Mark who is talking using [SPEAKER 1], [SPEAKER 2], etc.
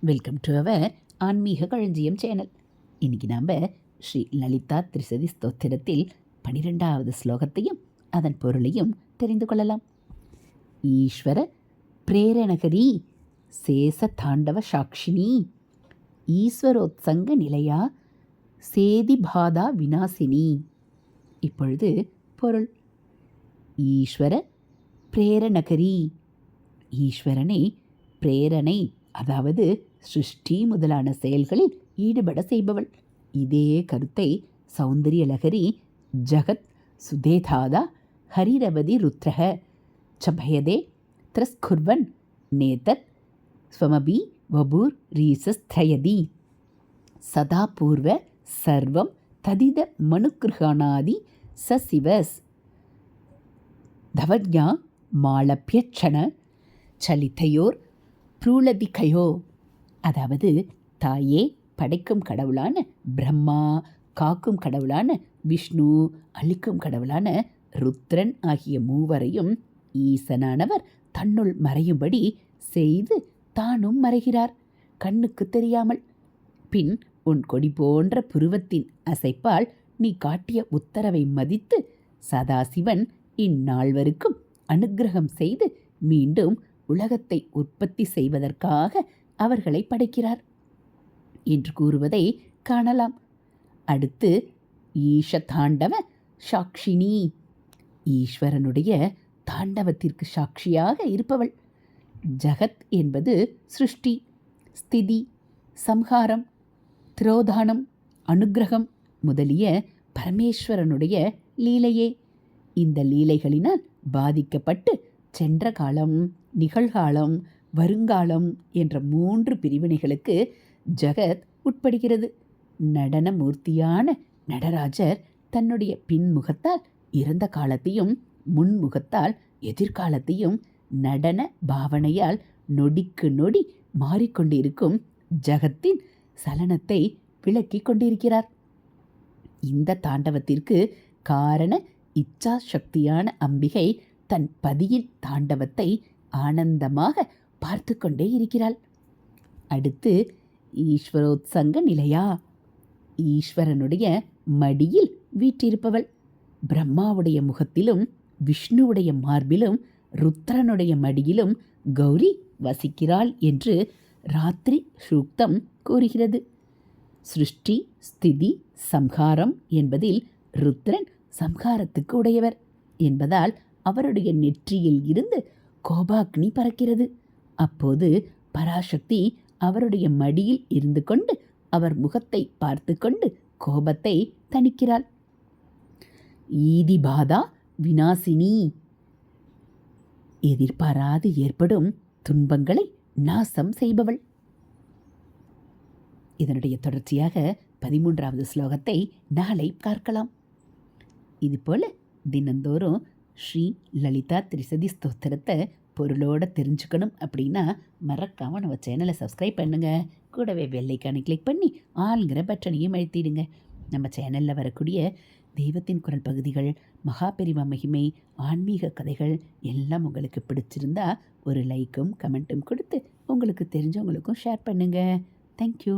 [SPEAKER 1] Welcome to our ஆன்மீக களஞ்சியம் channel. இன்றைக்கி நாம் ஸ்ரீ லலிதா திரிசதி ஸ்தோத்திரத்தில் பனிரெண்டாவது ஸ்லோகத்தையும் அதன் பொருளையும் தெரிந்து கொள்ளலாம். ஈஸ்வர பிரேரணகரி சேச தாண்டவ சாட்சினி ஈஸ்வரோத்சங்க நிலையா சேதிபாதா வினாசினி இப்பொழுது பொருள். ஈஸ்வர பிரேரணகரி. ஈஸ்வரனை பிரேரணை அதாவது சிருஷ்டி முதலான செயல்களில் ஈடுபட செய்பவள். இதே கருத்தை சௌந்தரியலகரி ஜகத் சுதேதாதா ஹரிரவதி ருத்ரக சபயதே திரஸ்குர்வன் நேதத் ஸ்வமபி வபூர் ரீசஸ்திரயதி சதா பூர்வ சர்வம் ததித மனுக்கிருகானாதி சசிவஸ். தவஜா மாளப்பியட்சண சலித்தையோர் ப்ரூலதிகையோ அதாவது தாயே படைக்கும் கடவுளான பிரம்மா காக்கும் கடவுளான விஷ்ணு அழிக்கும் கடவுளான ருத்ரன் ஆகிய மூவரையும் ஈசனானவர் தன்னுள் மறையும்படி செய்து தானும் மறைகிறார். கண்ணுக்கு தெரியாமல். பின் உன் கொடி போன்ற புருவத்தின் அசைப்பால் நீ காட்டிய உத்தரவை மதித்து சதாசிவன் இந்நால்வருக்கும் அனுக்கிரகம் செய்து மீண்டும் உலகத்தை உற்பத்தி செய்வதற்காக அவர்களை படைக்கிறார். என்று கூறுவதை காணலாம். அடுத்து ஈஷ தாண்டவ சாட்சினி. ஈஸ்வரனுடைய தாண்டவத்திற்கு சாட்சியாக இருப்பவள். ஜகத் என்பது சிருஷ்டி ஸ்திதி சம்ஹாரம் திரோதானம் அனுக்கிரகம் முதலிய பரமேஸ்வரனுடைய லீலையே. இந்த லீலைகளினால் பாதிக்கப்பட்டு சென்ற காலம் நிகழ்காலம் வருங்காலம் என்ற மூன்று பிரிவினைகளுக்கு ஜகத் உட்படுகிறது. நடன மூர்த்தியான நடராஜர் தன்னுடைய பின்முகத்தால் இறந்த காலத்தையும் முன்முகத்தால் எதிர்காலத்தையும் நடன பாவனையால் நொடிக்கு நொடி மாறிக்கொண்டிருக்கும் ஜகத்தின் சலனத்தை விளக்கி கொண்டிருக்கிறார். இந்த தாண்டவத்திற்கு காரண இச்சா சக்தியான அம்பிகை தன் பதியின் தாண்டவத்தை ஆனந்தமாக பார்த்து கொண்டே இருக்கிறாள். அடுத்து ஈஸ்வரோத்சங்க நிலையா? ஈஸ்வரனுடைய மடியில் வீற்றிருப்பவள். பிரம்மாவுடைய முகத்திலும் விஷ்ணுவுடைய மார்பிலும் ருத்ரனுடைய மடியிலும் கௌரி வசிக்கிறாள் என்று ராத்திரி சூக்தம் கூறுகிறது. சிருஷ்டி ஸ்திதி சம்ஹாரம் என்பதில் ருத்ரன் சம்ஹாரத்துக்கு உடையவர் என்பதால் அவருடைய நெற்றியில் இருந்து கோபாக்னி பறக்கிறது. அப்போது பராசக்தி அவருடைய மடியில் இருந்து கொண்டு அவர் முகத்தை பார்த்து கொண்டு கோபத்தை தணிக்கிறாள். ஈதிபாதா வினாசினி! எதிர்பாராது ஏற்படும் துன்பங்களை நாசம் செய்பவள். இதனுடைய தொடர்ச்சியாக பதிமூன்றாவது ஸ்லோகத்தை நாளை பார்க்கலாம். இதுபோல் தினந்தோறும் ஸ்ரீ லலிதா திரிசதி ஸ்தோத்திரத்தை பொருளோடு தெரிஞ்சுக்கணும் அப்படின்னா மறக்காமல் நம்ம சேனலை சப்ஸ்கிரைப் பண்ணுங்கள் கூடவே வெள்ளைக்கானை கிளிக் பண்ணி ஆளுங்கிற பட்டனையும் அழுத்திடுங்க. நம்ம சேனலில் வரக்கூடிய தெய்வத்தின் குரல் பகுதிகள் மகாபெரிவா மகிமை ஆன்மீக கதைகள் எல்லாம் உங்களுக்கு பிடிச்சிருந்தா ஒரு லைக்கும் கமெண்ட்டும் கொடுத்து உங்களுக்கு தெரிஞ்சவங்களுக்கும் ஷேர் பண்ணுங்கள் தேங்க்யூ